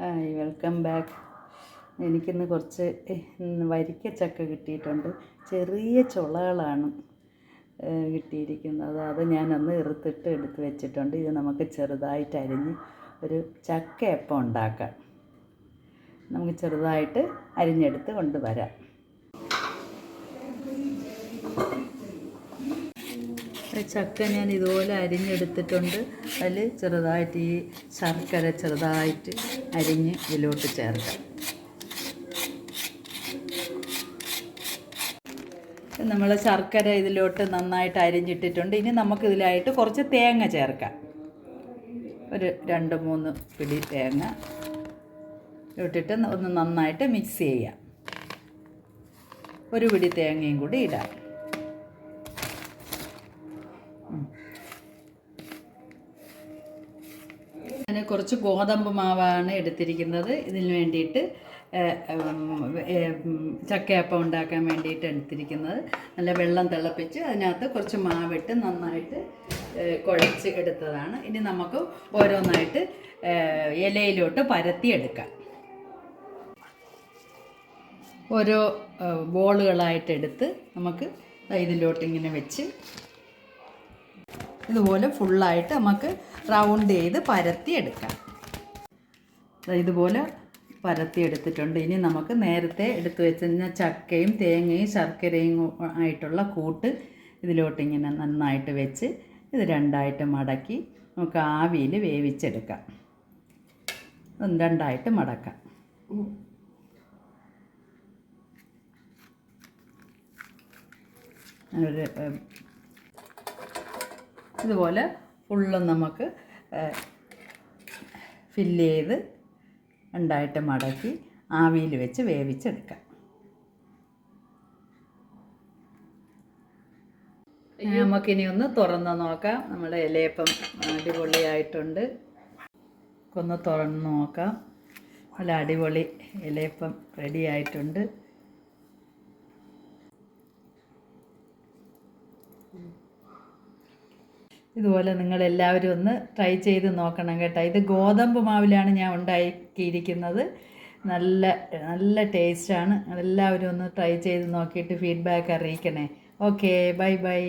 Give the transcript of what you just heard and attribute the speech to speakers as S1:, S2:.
S1: Hi welcome back. എനിക്കിന്ന് കുറച്ച് വരിക്ക ചക്ക കിട്ടിയിട്ടുണ്ട്. ചെറിയ ചുളകളാണ് കിട്ടിയിരിക്കുന്നത്. അത് അന്ന് ഇറുത്തിട്ട് എടുത്ത് വെച്ചിട്ടുണ്ട്. ഇത് നമുക്ക് ചെറുതായിട്ട് അരിഞ്ഞ് ഒരു ചക്കയപ്പം ഉണ്ടാക്കാം. നമുക്ക് ചെറുതായിട്ട് അരിഞ്ഞെടുത്ത് കൊണ്ടുവരാം ഈ ചക്ക ഞാൻ ഇതുപോലെ അരിഞ്ഞെടുത്തിട്ടുണ്ട്. അതിൽ ചെറുതായിട്ട് ഈ ശർക്കര ചെറുതായിട്ട് അരിഞ്ഞ് ഇതിലോട്ട് ചേർക്കാം. നമ്മൾ ശർക്കര ഇതിലോട്ട് നന്നായിട്ട് അരിഞ്ഞിട്ടിട്ടുണ്ട്. ഇനി നമുക്കിതിലായിട്ട് കുറച്ച് തേങ്ങ ചേർക്കാം. ഒരു രണ്ട് മൂന്ന് പിടി തേങ്ങ ഇട്ടിട്ട് ഒന്ന് നന്നായിട്ട് മിക്സ് ചെയ്യാം. ഒരു പിടി തേങ്ങയും കൂടി ഇടാം. കുറച്ച് ഗോതമ്പ് മാവാണ് എടുത്തിരിക്കുന്നത്. ഇതിന് വേണ്ടിയിട്ട് ചക്കയപ്പം ഉണ്ടാക്കാൻ വേണ്ടിയിട്ട് എടുത്തിരിക്കുന്നത്. നല്ല വെള്ളം തിളപ്പിച്ച് അതിനകത്ത് കുറച്ച് മാവിട്ട് നന്നായിട്ട് കുഴച്ച് എടുത്തതാണ്. ഇനി നമുക്ക് ഓരോന്നായിട്ട് ഇലയിലോട്ട് പരത്തി എടുക്കാം ഓരോ ഏഹ്, ബോളുകളായിട്ട് എടുത്ത് നമുക്ക് ഇതിലോട്ട് ഇങ്ങനെ വെച്ച് ഇതുപോലെ ഫുള്ളായിട്ട് നമുക്ക് റൗണ്ട് ചെയ്ത് പരത്തി എടുക്കാം ഇതുപോലെ പരത്തി എടുത്തിട്ടുണ്ട് ഇനി നമുക്ക് നേരത്തെ എടുത്തു വെച്ചിരുന്ന ചക്കയും തേങ്ങയും ശർക്കരയും ആയിട്ടുള്ള കൂട്ട് ഇതിലോട്ടിങ്ങനെ നന്നായിട്ട് വെച്ച് ഇത് രണ്ടായിട്ട് മടക്കി നമുക്ക് ആവിയിൽ വേവിച്ചെടുക്കാം. രണ്ടായിട്ട് മടക്കാം. ഒരു ഇതുപോലെ ഫുള്ളും നമുക്ക് ഫില്ല് ചെയ്ത് ഉണ്ടായിട്ട് മടക്കി ആവിയിൽ വെച്ച് വേവിച്ചെടുക്കാം. നമുക്കിനി ഒന്ന് തുറന്ന് നോക്കാം. നമ്മുടെ ഇലയപ്പം അടിപൊളിയായിട്ടുണ്ട്. ഒന്ന് തുറന്ന് നോക്കാം. നല്ല അടിപൊളി ഇലയപ്പം റെഡി ആയിട്ടുണ്ട്. ഇതുപോലെ നിങ്ങൾ എല്ലാവരും ഒന്ന് ട്രൈ ചെയ്ത് നോക്കണം കേട്ടോ. ഇത് ഗോതമ്പ് മാവിലാണ് ഞാൻ ഉണ്ടാക്കിയിരിക്കുന്നത്. നല്ല നല്ല ടേസ്റ്റാണ് എല്ലാവരും ഒന്ന് ട്രൈ ചെയ്ത് നോക്കിയിട്ട് ഫീഡ്ബാക്ക് അറിയിക്കണേ. Okay bye bye